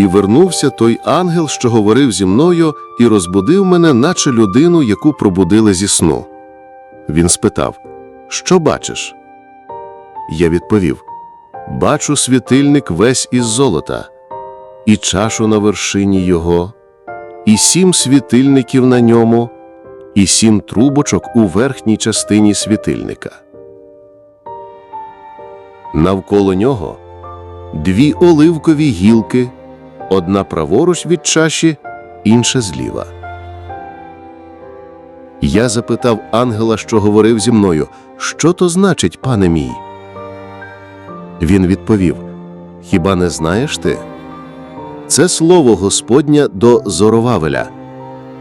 І вернувся той ангел, що говорив зі мною, і розбудив мене, наче людину, яку пробудили зі сну. Він спитав: Що бачиш? Я відповів: Бачу світильник весь із золота, і чашу на вершині його, і сім світильників на ньому, і сім трубочок у верхній частині світильника. Навколо нього дві оливкові гілки, одна праворуч від чаші, інша зліва. Я запитав ангела, що говорив зі мною, що то значить, пане мій? Він відповів: Хіба не знаєш ти? Це слово Господня до Зоровавеля,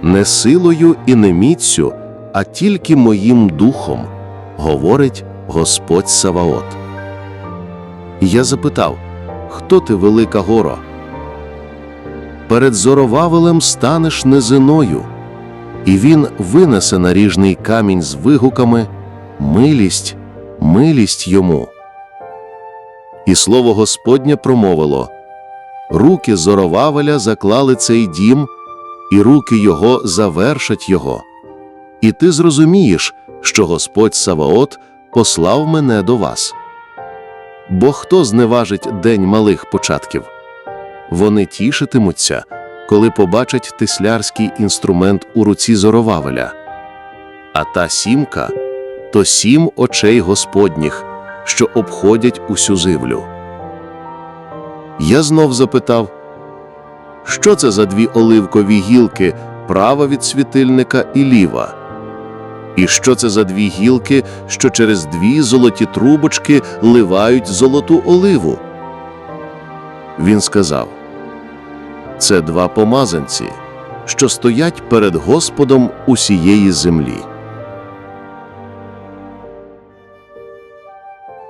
не силою і не міцю, а тільки моїм духом, говорить Господь Саваот. Я запитав, хто ти, велика горо? Перед Зоровавелем станеш низиною, і він винесе наріжний камінь з вигуками Милість, милість йому. І слово Господнє промовило Руки Зоровавеля заклали цей дім, і руки його завершать його. І ти зрозумієш, що Господь Саваот послав мене до вас. Бо хто зневажить день малих початків? Вони тішитимуться, коли побачать тислярський інструмент у руці Зоровавеля. А та сімка то сім очей Господніх, що обходять усю зивлю. Я знов запитав, що це за дві оливкові гілки, права від світильника і ліва? І що це за дві гілки, що через дві золоті трубочки ливають золоту оливу? Він сказав: Це два помазанці, що стоять перед Господом усієї землі.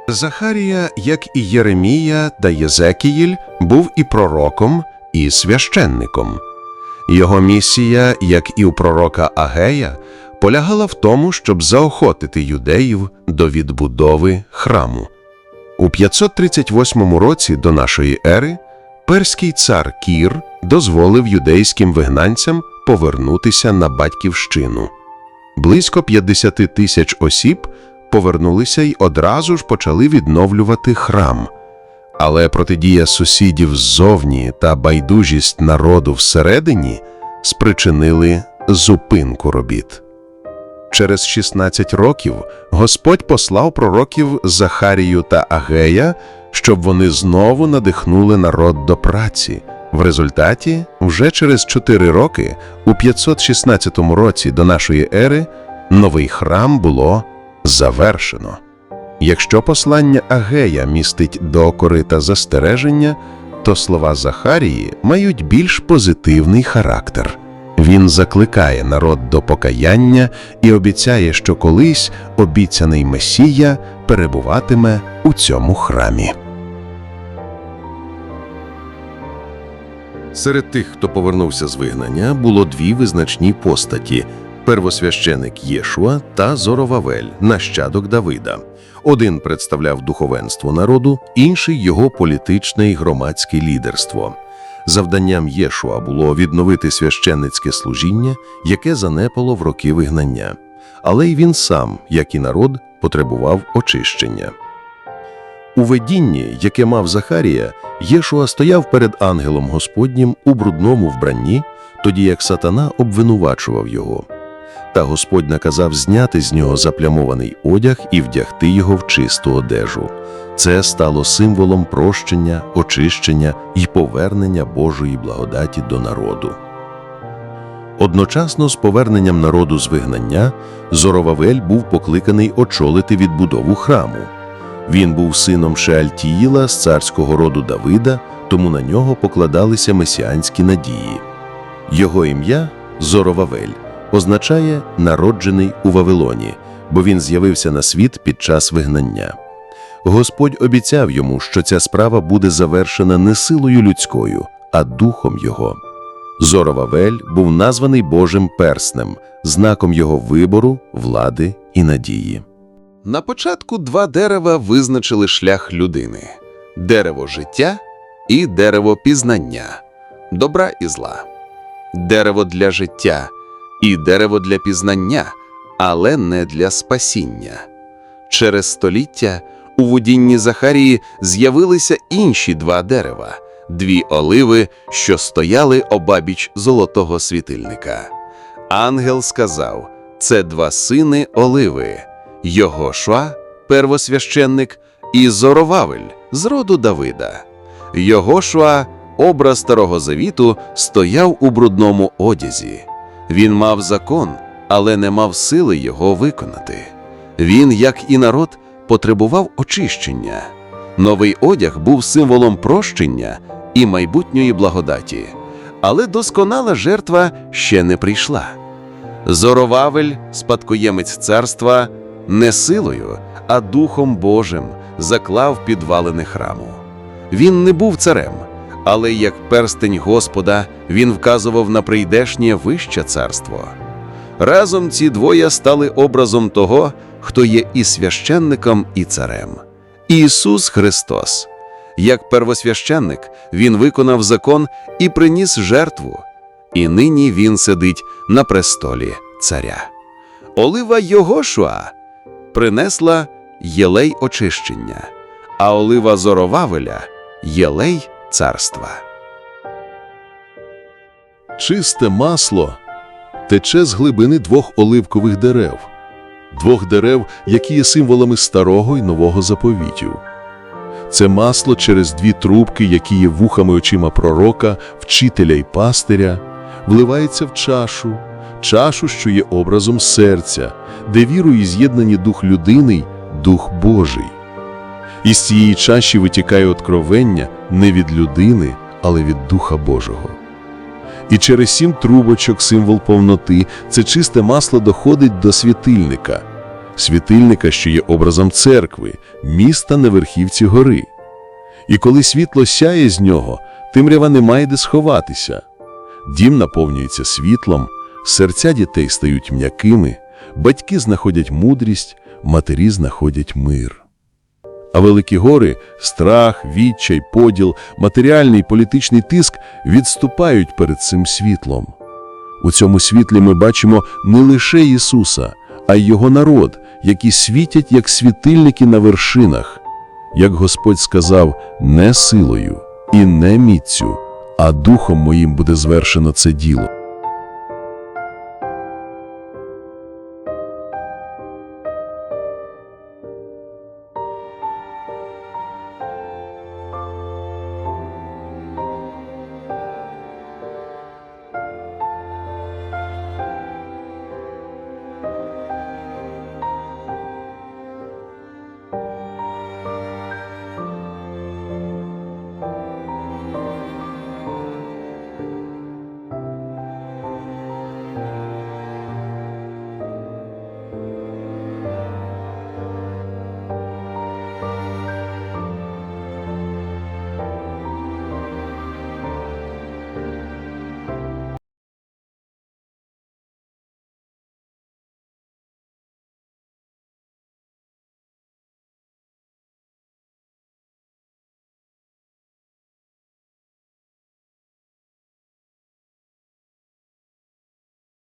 Захарія, як і Єремія та Єзекіїль, був і пророком, і священником. Його місія, як і у пророка Агея, полягала в тому, щоб заохотити юдеїв до відбудови храму. У 538 році до нашої ери перський цар Кір дозволив юдейським вигнанцям повернутися на батьківщину. Близько 50 тисяч осіб повернулися й одразу ж почали відновлювати храм. Але протидія сусідів ззовні та байдужість народу всередині спричинили зупинку робіт. Через 16 років Господь послав пророків Захарію та Агея, щоб вони знову надихнули народ до праці. В результаті, вже через 4 роки, у 516 році до нашої ери, новий храм було завершено. Якщо послання Агея містить докори та застереження, то слова Захарії мають більш позитивний характер. Він закликає народ до покаяння і обіцяє, що колись обіцяний Месія перебуватиме у цьому храмі. Серед тих, хто повернувся з вигнання, було дві визначні постаті: первосвященик Єшуа та Зоровавель, нащадок Давида. Один представляв духовенство народу, інший його політичне і громадське лідерство. Завданням Єшуа було відновити священницьке служіння, яке занепало в роки вигнання. Але й він сам, як і народ, потребував очищення. У видінні, яке мав Захарія, Єшуа стояв перед ангелом Господнім у брудному вбранні, тоді як сатана обвинувачував його. Та Господь наказав зняти з нього заплямований одяг і вдягти його в чисту одежу. Це стало символом прощення, очищення і повернення Божої благодаті до народу. Одночасно з поверненням народу з вигнання Зоровавель був покликаний очолити відбудову храму. Він був сином Шеальтіїла з царського роду Давида, тому на нього покладалися месіанські надії. Його ім'я Зоровавель означає народжений у Вавилоні, бо він з'явився на світ під час вигнання. Господь обіцяв йому, що ця справа буде завершена не силою людською, а духом його. Зоровавель був названий Божим перснем, знаком його вибору, влади і надії. На початку два дерева визначили шлях людини: дерево життя і дерево пізнання. добра і зла, дерево для життя і дерево для пізнання, але не для спасіння. Через століття у водінні Захарії з'явилися інші два дерева, дві оливи, що стояли обабіч золотого світильника. Ангел сказав: це два сини оливи, Йогошуа, первосвященник, і Зоровавель з роду Давида. Йогошуа, образ Старого Завіту, стояв у брудному одязі. Він мав закон, але не мав сили його виконати. Він, як і народ, потребував очищення. Новий одяг був символом прощення і майбутньої благодаті, але досконала жертва ще не прийшла. Зоровавель, спадкоємець царства, не силою, а Духом Божим заклав підвалини храму. Він не був царем, але як перстень Господа він вказував на прийдешнє вище царство. Разом ці двоє стали образом того, хто є і священником, і царем. Ісус Христос. Як первосвященник, Він виконав закон і приніс жертву, і нині Він сидить на престолі царя. Олива Йогошуа принесла єлей очищення, а олива Зоровавеля єлей царства. Чисте масло тече з глибини двох оливкових дерев, двох дерев, які є символами старого і нового заповітів. Це масло через дві трубки, які є вухами очима пророка, вчителя і пастиря, вливається в чашу, чашу, що є образом серця, де вірою з'єднані дух людини дух Божий. Із цієї чаші витікає откровення не від людини, але від Духа Божого. І через сім трубочок символ повноти це чисте масло доходить до світильника, світильника, що є образом церкви, міста на верхівці гори. І коли світло сяє з нього, темрява не має де сховатися. Дім наповнюється світлом, серця дітей стають м'якими, батьки знаходять мудрість, матері знаходять мир. А великі гори страх, відчай, поділ, матеріальний політичний тиск відступають перед цим світлом. У цьому світлі ми бачимо не лише Ісуса, а й Його народ, які світять як світильники на вершинах. Як Господь сказав, не силою і не міцю, а духом моїм буде звершено це діло.